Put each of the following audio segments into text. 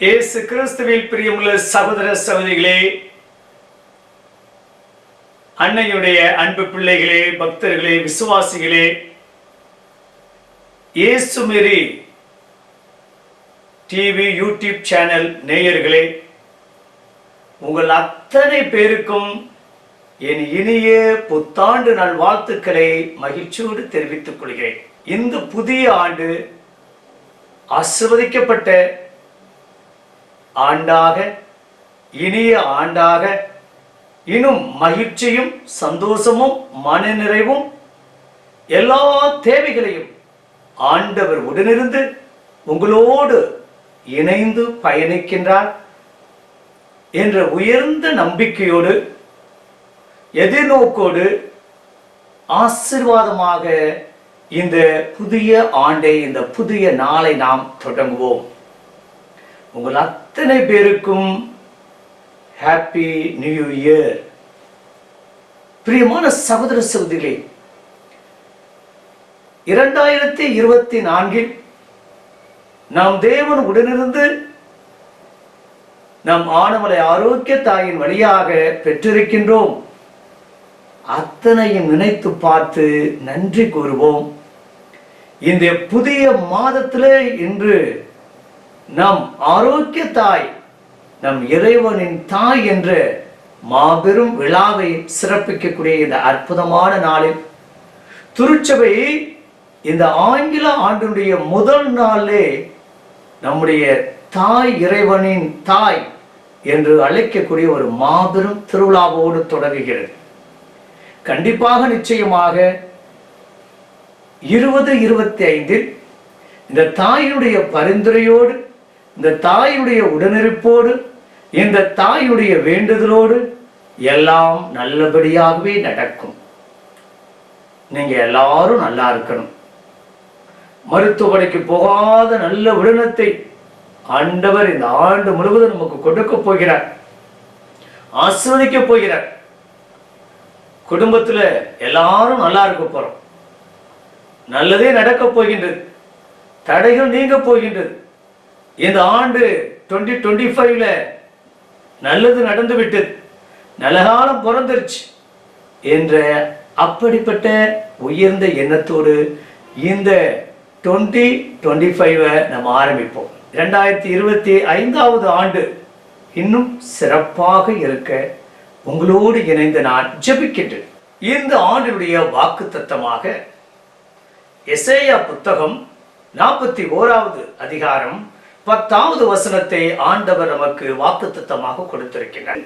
இயேசு கிறிஸ்துவில் பிரியமுள்ள சகோதர சகோதரிகளே அன்னையுடைய அன்பு பிள்ளைகளே பக்தர்களே விசுவாசிகளே இயேசு மீறி டிவி யூடியூப் சேனல் நேயர்களே உங்கள் அத்தனை பேருக்கும் என் இனிய புத்தாண்டு நாள் வாழ்த்துக்களை மகிழ்ச்சியோடு தெரிவித்துக் கொள்கிறேன். இந்த புதிய ஆண்டு ஆசிர்வதிக்கப்பட்ட ஆண்டாக இனிய ஆண்டாக இன்னும் மகிழ்ச்சியும் சந்தோஷமும் மனநிறைவும் எல்லா தேவைகளையும் ஆண்டவர் உடனிருந்து உங்களோடு இணைந்து பயணிக்கின்றார் என்ற உயர்ந்த நம்பிக்கையோடு எதிர்நோக்கோடு ஆசிர்வாதமாக இந்த புதிய ஆண்டை இந்த புதிய நாளை நாம் தொடங்குவோம். உங்கள் அத்தனை பேருக்கும் ஹாப்பி நியூ இயர் பிரியமான சகோதர சகோதரிகளே இரண்டாயிரத்தி இருபத்தி நான்கில் நாம் தேவன் உடனிருந்து நம் ஆனமலை ஆரோக்கிய தாயின் வழியாக பெற்றிருக்கின்றோம். அத்தனையும் நினைத்து பார்த்து நன்றி கூறுவோம். இந்த புதிய மாதத்திலே இன்று நம் ஆரோக்கிய தாய் நம் இறைவனின் தாய் என்ற மாபெரும் விழாவை சிறப்பிக்கக்கூடிய இந்த அற்புதமான நாளில் திருச்சபை இந்த ஆங்கில ஆண்டினுடைய முதல் நாளே நம்முடைய தாய் இறைவனின் தாய் என்று அழைக்கக்கூடிய ஒரு மாபெரும் திருவிழாவோடு தொடங்குகிறது. கண்டிப்பாக நிச்சயமாக இருபது இருபத்தி ஐந்தில் இந்த தாயினுடைய பரிந்துரையோடு இந்த தாயுடைய உடனிருப்போடு இந்த தாயுடைய வேண்டுதலோடு எல்லாம் நல்லபடியாகவே நடக்கும். நீங்க எல்லாரும் நல்லா இருக்கணும். மருத்துவமனைக்கு போகாத நல்ல உடனத்தை ஆண்டவர் இந்த ஆண்டு முழுவதும் நமக்கு கொடுக்க போகிறார். ஆஸ்வதிக்க போகிறார். குடும்பத்துல எல்லாரும் நல்லா இருக்க போறோம். நல்லதே நடக்க போகின்றது. தடைகள் நீங்க போகின்றது. இந்த ஆண்டு டுவெண்ட்டி டுவெண்ட்டி ஃபைவ்ல நல்லது நடந்து விட்டது நல்ல காலம் பிறந்துருச்சு என்ற அப்படிப்பட்ட உயர்ந்த எண்ணத்தோடு இந்த டுவெண்ட்டி டுவெண்ட்டி ஃபைவை நம்ம ஆரம்பிப்போம். ரெண்டாயிரத்தி இருபத்தி ஐந்தாவது ஆண்டு இன்னும் சிறப்பாக இருக்க உங்களோடு இணைந்து நான் ஜபிக்கின்றேன். இந்த ஆண்டினுடைய வாக்கு தத்தமாக எசேயா புத்தகம் நாற்பத்தி ஓராவது அதிகாரம் பத்தாவது வசனத்தை ஆண்டவர் நமக்கு வாக்குத்தத்தமாக கொடுத்திருக்கிறார்.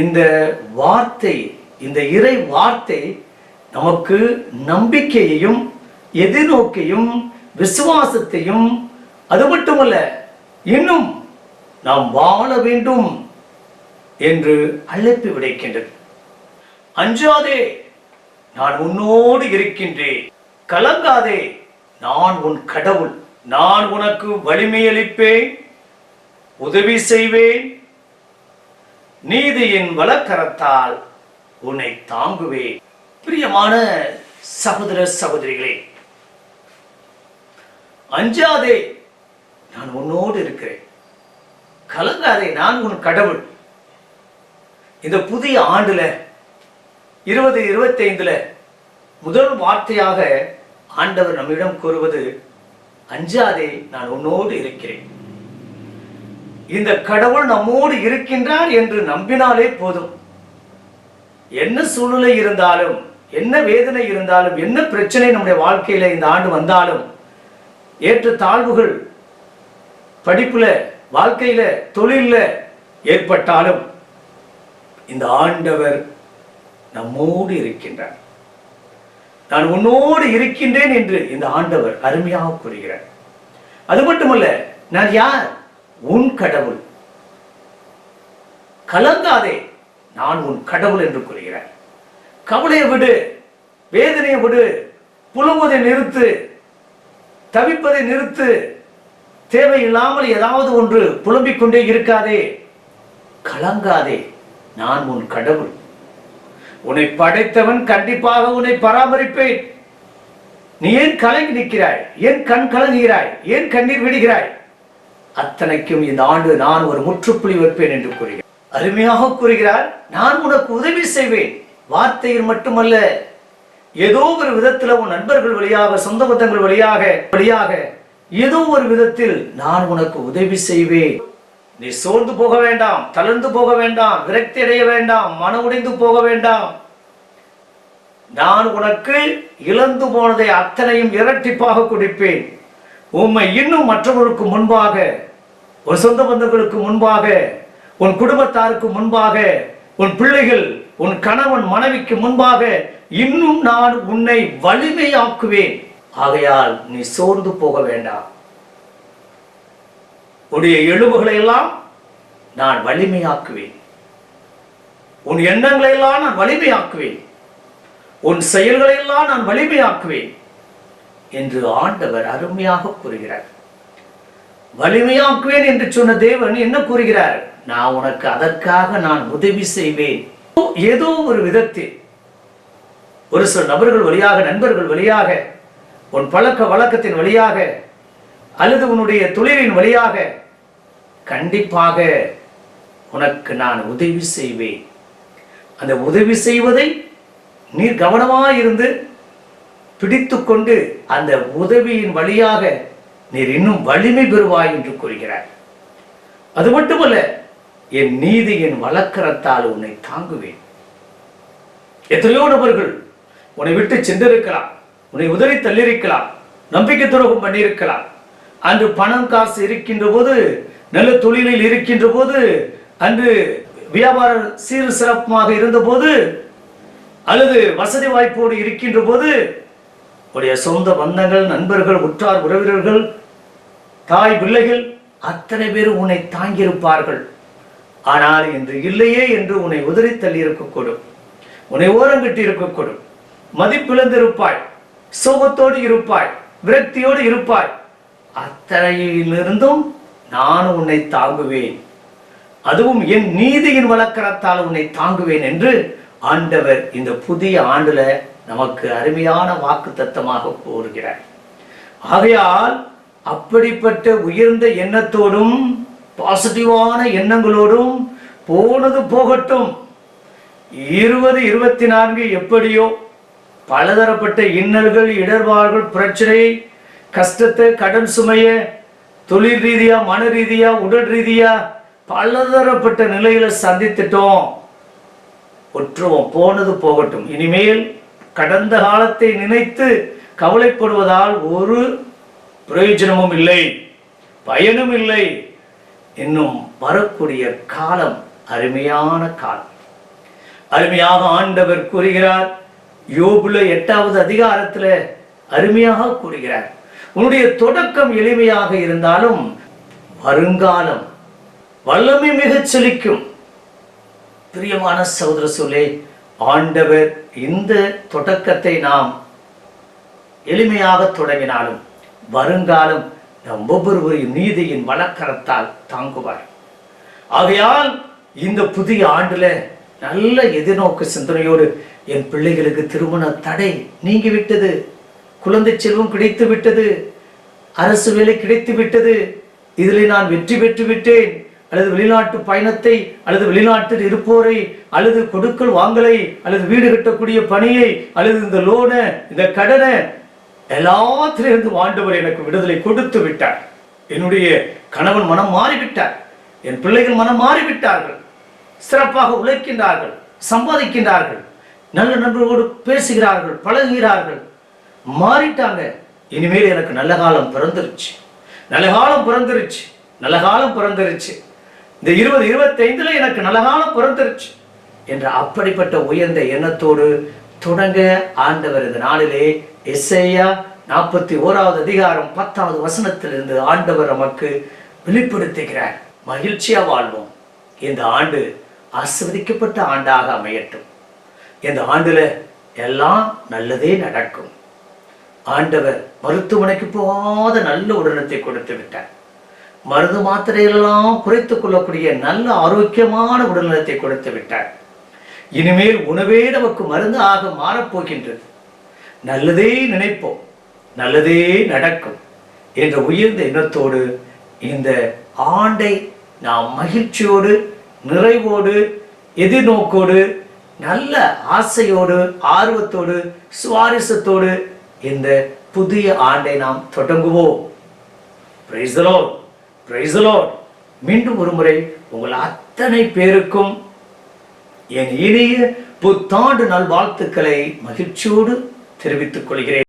இந்த வார்த்தை இந்த இறை வார்த்தை நமக்கு நம்பிக்கையையும் எதிர்நோக்கையும் விசுவாசத்தையும் அது மட்டுமல்ல இன்னும் நாம் வாழ வேண்டும் என்று அழைப்பு விடைக்கின்றது. அஞ்சாதே நான் உன்னோடு இருக்கின்றேன். கலங்காதே நான் உன் கடவுள். நான் உனக்கு வலிமையளிப்பேன் உதவி செய்வேன். நீதியின் வலக்கரத்தால் உன்னை தாங்குவேன். பிரியமான சகோதர சகோதரிகளே அஞ்சாதே நான் உன்னோடு இருக்கிறேன். கலங்காதே நான் உன் கடவுள். இந்த புதிய ஆண்டுல இருபது இருபத்தைந்துல முதல் வார்த்தையாக ஆண்டவர் நம்மிடம் கூறுவது அஞ்சாதே நான் உன்னோடு இருக்கிறேன். இந்த கடவுள் நம்மோடு இருக்கின்றார் என்று நம்பினாலே போதும். என்ன சூழ்நிலை இருந்தாலும் என்ன வேதனை இருந்தாலும் என்ன பிரச்சனை நம்முடைய வாழ்க்கையில இந்த ஆண்டு வந்தாலும் ஏற்ற தாழ்வுகள் படிப்புல வாழ்க்கையில தொழில்ல ஏற்பட்டாலும் இந்த ஆண்டவர் நம்மோடு இருக்கின்றார். நான் உன்னோடு இருக்கின்றேன் என்று இந்த ஆண்டவர் அருமையாக கூறுகிறார். அது மட்டுமல்ல நான் யார்? உன் கடவுள். கலங்காதே நான் உன் கடவுள் என்று கூறுகிறார். கவலையை விடு வேதனையை விடு புலம்புவதை நிறுத்து தவிப்பதை நிறுத்து தேவையில்லாமல் ஏதாவது ஒன்று புலம்பிக் கொண்டே இருக்காதே. கலங்காதே நான் உன் கடவுள். உன்னை படைத்தவன் கண்டிப்பாக உன்னை பராமரிப்பேன். நீ ஏன் கலங்கி நிற்கிறாய்? ஏன் கண் கலங்குகிறாய்? ஏன் கண்ணீர் விடுகிறாய்? அத்தனைக்கும் இந்த ஆண்டு நான் ஒரு முற்றுப்புள்ளி வைப்பேன் என்று கூறுகிறார். அருமையாக கூறுகிறார் நான் உனக்கு உதவி செய்வேன். வார்த்தையில் மட்டுமல்ல ஏதோ ஒரு விதத்தில் உன் நண்பர்கள் வழியாக சொந்த பந்தங்கள் வழியாக வழியாக ஏதோ ஒரு விதத்தில் நான் உனக்கு உதவி செய்வேன். நீ சோர்ந்து போக வேண்டாம் தளர்ந்து போக வேண்டாம் விரக்தி அடைய வேண்டாம் மன உடைந்து போக வேண்டாம். நான் உனக்கு இழந்து போனதை அத்தனையும் இரட்டிப்பாக கொடுப்பேன். உம்மை இன்னும் மற்றவர்களுக்கு முன்பாக உன் சொந்த பந்தங்களுக்கு முன்பாக உன் குடும்பத்தாருக்கு முன்பாக உன் பிள்ளைகள் உன் கணவன் மனைவிக்கு முன்பாக இன்னும் நான் உன்னை வலிமையாக்குவேன். ஆகையால் நீ சோர்ந்து போக வேண்டாம். உன்னுடைய எலும்புகளை எல்லாம் நான் வலிமையாக்குவேன். உன் எண்ணங்களை எல்லாம் நான் வலிமையாக்குவேன். உன் செயல்களை எல்லாம் நான் வலிமையாக்குவேன் என்று ஆண்டவர் அருமையாக கூறுகிறார். வலிமையாக்குவேன் என்று சொன்ன தேவன் என்ன கூறுகிறார்? நான் உனக்கு அதற்காக நான் உதவி செய்வேன். ஏதோ ஒரு விதத்தில் ஒரு சில நபர்கள் வழியாக நண்பர்கள் வழியாக உன் பழக்க வழக்கத்தின் வழியாக அல்லது உன்னுடைய தொழிலின் வழியாக கண்டிப்பாக உனக்கு நான் உதவி செய்வேன். அந்த உதவி செய்வதை நீர் கவனமாயிருந்து பிடித்துக்கொண்டு அந்த உதவியின் வழியாக நீர் இன்னும் வலிமை பெறுவாய் என்று கூறுகிறார். அது மட்டுமல்ல என் நீதியின் வழக்கரத்தால் உன்னை தாங்குவேன். எத்தனையோ நபர்கள் உன்னை விட்டு சென்றிருக்கலாம் உன்னை உதறி தள்ளியிருக்கலாம் நம்பிக்கை துரோகம் பண்ணியிருக்கலாம். அன்று பணம் காசு இருக்கின்ற போது நல்ல தொழிலில் இருக்கின்ற போது அன்று வியாபார சீர் சிறப்புமாக இருந்தபோது அல்லது வசதி வாய்ப்போடு இருக்கின்ற போது உடைய சொந்த பந்தங்கள் நண்பர்கள் உற்றார் உறவினர்கள் தாய் பிள்ளைகள் அத்தனை பேரும் உன்னை தாங்கியிருப்பார்கள். ஆனால் இன்று இல்லையே என்று உன்னை உதறி தள்ளி இருக்கக்கூடும். உன்னை ஓரங்கட்டி இருக்கக்கூடும். மதிப்பிழந்திருப்பாய். சோகத்தோடு இருப்பாய். விரக்தியோடு இருப்பாய். அத்தனையிலிருந்தும் நான் உன்னை தாங்குவேன். அதுவும் என் நீதியின் வழக்கரத்தால் உன்னை தாங்குவேன் என்று ஆண்டவர் இந்த புதிய ஆண்டுல நமக்கு அருமையான வாக்கு தத்தமாக கூறுகிறார். ஆகையால் அப்படிப்பட்ட உயர்ந்த எண்ணத்தோடும் பாசிட்டிவான எண்ணங்களோடும் போனது போகட்டும். இருபது இருபத்தி நான்கு எப்படியோ பலதரப்பட்ட இன்னல்கள் இடர்பாடுகள் பிரச்சனை கஷ்டத்தை கடன் சுமைய தொழில் ரீதியா மன ரீதியா உடல் ரீதியா பலதரப்பட்ட நிலையில சந்தித்துட்டோம். ஒற்றுவோம் போனது போகட்டும். இனிமேல் கடந்த காலத்தை நினைத்து கவலைப்படுவதால் ஒரு பிரயோஜனமும் இல்லை. பயனும் இல்லை. இன்னும் வரக்கூடிய காலம் அருமையான காலம். அருமையாக ஆண்டவர் கூறுகிறார். யோபுல எட்டாவது அதிகாரத்தில் அருமையாக கூறுகிறார். உன்னுடைய தொடக்கம் எளிமையாக இருந்தாலும் வருங்காலம் வல்லமை மிகச் செழிக்கும். பிரியமான சகோதர சொல்லே ஆண்டவர் இந்த தொடக்கத்தை நாம் எளிமையாக தொடங்கினாலும் வருங்காலம் நம் ஒவ்வொருவரையும் நீதியின் வழக்கரத்தால் தாங்குவார். ஆகையால் இந்த புதிய ஆண்டுல நல்ல எதிர்நோக்கு சிந்தனையோடு என் பிள்ளைகளுக்கு திருமண தடை நீங்கிவிட்டது. குழந்தை செல்வம் கிடைத்து விட்டது. அரசு வேலை கிடைத்து விட்டது. இதில் நான் வெற்றி பெற்று விட்டேன். அல்லது வெளிநாட்டு பயணத்தை அல்லது வெளிநாட்டில் இருப்போரை அல்லது கொடுக்கல் வாங்கலை அல்லது வீடு கட்டக்கூடிய பணியை அல்லது இந்த லோனை இந்த கடனை எல்லாத்திலிருந்து ஆண்டவர் எனக்கு விடுதலை கொடுத்து விட்டார். என்னுடைய கணவன் மனம் மாறிவிட்டார். என் பிள்ளைகள் மனம் மாறிவிட்டார்கள். சிறப்பாக உழைக்கின்றார்கள் சம்பாதிக்கின்றார்கள். நல்ல நண்பர்களோடு பேசுகிறார்கள் பழகுகிறார்கள். மாறிட்டாங்க. இனிமேல் எனக்கு நல்ல காலம் பிறந்துருச்சு. நல்ல காலம் பிறந்துருச்சு. நல்ல காலம் பிறந்துருச்சு. இந்த இருபது இருபத்தைந்துல எனக்கு நல்ல காலம் பிறந்துருச்சு என்ற அப்படிப்பட்ட உயர்ந்த எண்ணத்தோடு தொடங்க ஆண்டவர் இந்த நாளிலே எஸ்ஐயா நாற்பத்தி ஓராவது அதிகாரம் பத்தாவது வசனத்திலிருந்து ஆண்டவர் நமக்கு வெளிப்படுத்துகிறார். மகிழ்ச்சியா வாழ்வோம். இந்த ஆண்டு ஆசிர்வதிக்கப்பட்ட ஆண்டாக அமையட்டும். இந்த ஆண்டுல எல்லாம் நல்லதே நடக்கும். ஆண்டவர் மருத்துவமனைக்கு போகாத நல்ல உடனத்தை கொடுத்து விட்டார். மருந்து மாத்திரைகளெல்லாம் குறைத்து கொள்ளக்கூடிய நல்ல ஆரோக்கியமான உடல்நலத்தை கொடுத்து விட்டார். இனிமேல் உணவே நமக்கு மருந்து ஆக மாறப்போகின்றது. நல்லதே நினைப்போம் நல்லதே நடக்கும் என்ற உயர்ந்த எண்ணத்தோடு இந்த ஆண்டை நாம் மகிழ்ச்சியோடு நிறைவோடு எதிர்நோக்கோடு நல்ல ஆசையோடு ஆர்வத்தோடு சுவாரஸ்யத்தோடு இந்த புதிய ஆண்டை நாம் தொடங்குவோம். மீண்டும் ஒரு முறை உங்கள் அத்தனை பேருக்கும் என் இனிய புத்தாண்டு நல்வாழ்த்துக்களை மகிழ்ச்சியோடு தெரிவித்துக் கொள்கிறேன்.